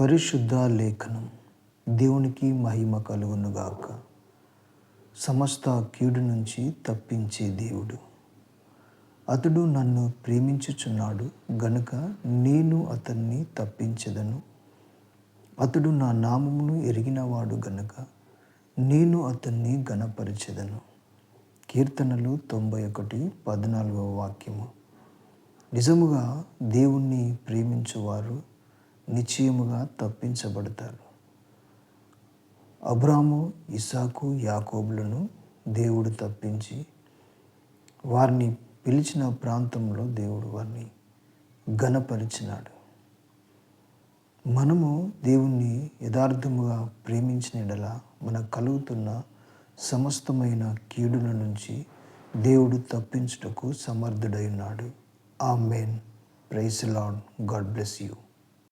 పరిశుద్ధ లేఖనం. దేవునికి మహిమ కలుగునుగాక. సమస్త కీడు నుంచి తప్పించే దేవుడు. అతడు నన్ను ప్రేమించుచున్నాడు గనుక నేను అతన్ని తప్పించదను. అతడు నా నామమును ఎరిగినవాడు గనుక నేను అతన్ని గణపరిచెదను కీర్తనలు తొంభై ఒకటి పద్నాలుగవ వాక్యము. నిజముగా దేవుణ్ణి ప్రేమించువారు నిశ్చయముగా తప్పించబడతారు. అబ్రాము ఇసాకు యాకోబులను దేవుడు తప్పించి వారిని పిలిచిన ప్రాంతంలో దేవుడు వారిని ఘనపరిచినాడు. మనము దేవుణ్ణి యథార్థముగా ప్రేమించిన ఎడల మనకు కలుగుతున్న సమస్తమైన కీడుల నుంచి దేవుడు తప్పించుటకు సమర్థుడై ఉన్నాడు amen praise Lord God bless you.